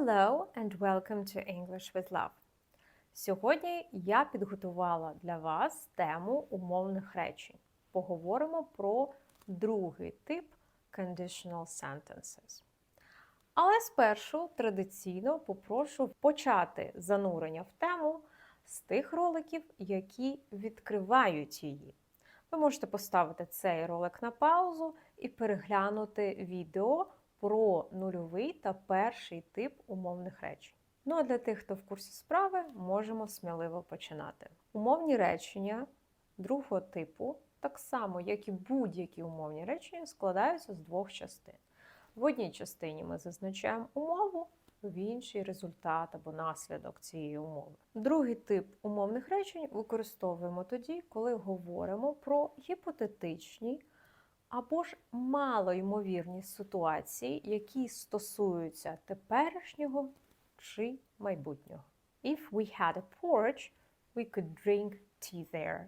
Hello and welcome to English with Love. Сьогодні я підготувала для вас тему умовних речень. Поговоримо про другий тип conditional sentences. Але спершу традиційно попрошу почати занурення в тему з тих роликів, які відкривають її. Ви можете поставити цей ролик на паузу і переглянути відео про нульовий та перший тип умовних речень. Ну а для тих, хто в курсі справи, можемо сміливо починати. Умовні речення другого типу, так само як і будь-які умовні речення, складаються з двох частин. В одній частині ми зазначаємо умову, в іншій результат або наслідок цієї умови. Другий тип умовних речень використовуємо тоді, коли говоримо про гіпотетичні або ж малоймовірні ситуації, які стосуються теперішнього чи майбутнього. If we had a porch, we could drink tea there.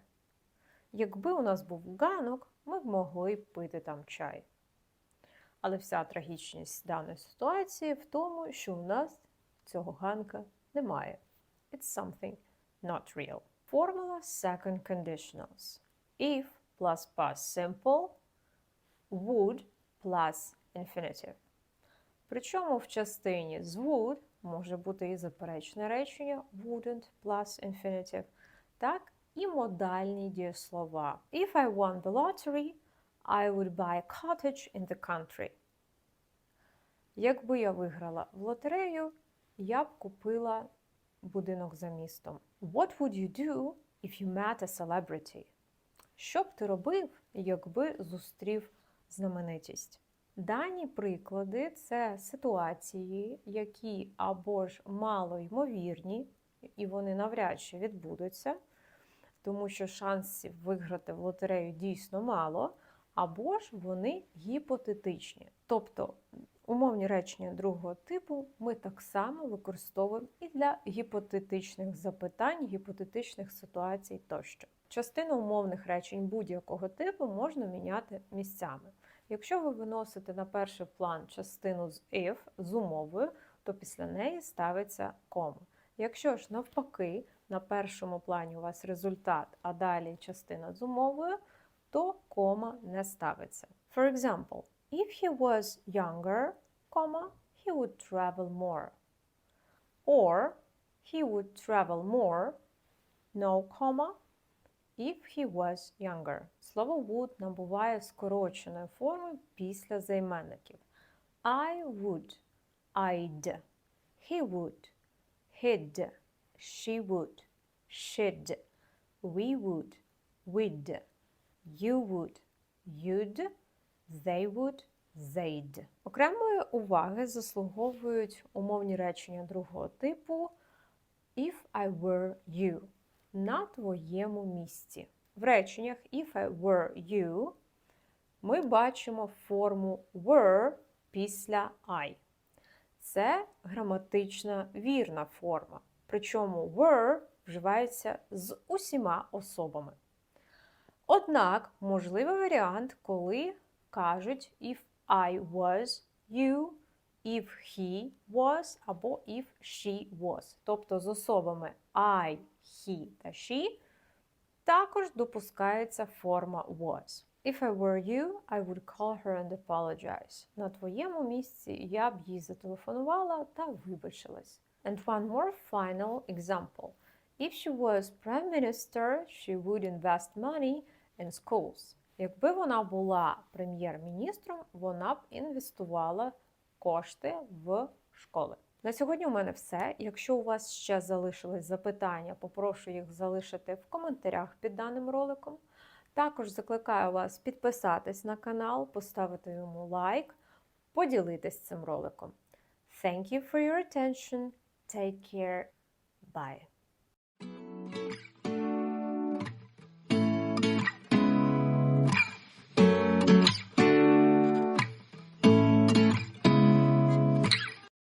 Якби у нас був ганок, ми б могли пити там чай. Але вся трагічність даної ситуації в тому, що у нас цього ганка немає. It's something not real. Формула second conditionals. If plus past simple, would plus infinitive. Причому в частині з would може бути і заперечне речення wouldn't plus infinitive, так і модальні дієслова. If I won the lottery, I would buy a cottage in the country. Якби я виграла в лотерею, я б купила будинок за містом. What would you do if you met a celebrity? Що б ти робив, якби зустрів знаменитість? Дані приклади це ситуації, які або ж мало ймовірні, і вони навряд чи відбудуться, тому що шансів виграти в лотерею дійсно мало, або ж вони гіпотетичні. Тобто умовні речення другого типу ми так само використовуємо і для гіпотетичних запитань, гіпотетичних ситуацій тощо. Частину умовних речень будь-якого типу можна міняти місцями. Якщо ви виносите на перший план частину з if з умовою, то після неї ставиться кома. Якщо ж навпаки, на першому плані у вас результат, а далі частина з умовою, то кома не ставиться. For example, if he was younger, comma, he would travel more. Or he would travel more, no comma, if he was younger. Слово would набуває скороченої форми після займенників. I would, I'd, he would, he'd, she would, she'd, we would, we'd, you would, you'd, they would, they'd. Окремої уваги заслуговують умовні речення другого типу if I were you на твоєму місці. В реченнях if I were you ми бачимо форму were після I. Це граматична вірна форма. Причому were вживається з усіма особами. Однак можливий варіант, коли кажуть if I was you, if he was або if she was. Тобто з особами I, he та she також допускається форма was. If I were you, I would call her and apologize. На твоєму місці я б їй зателефонувала та вибачилась. And one more final example. If she was prime minister, she would invest money in schools. Якби вона була прем'єр-міністром, вона б інвестувала кошти в школи. На сьогодні у мене все. Якщо у вас ще залишились запитання, попрошу їх залишити в коментарях під даним роликом. Також закликаю вас підписатись на канал, поставити йому лайк, поділитись цим роликом. Thank you for your attention. Take care. Bye.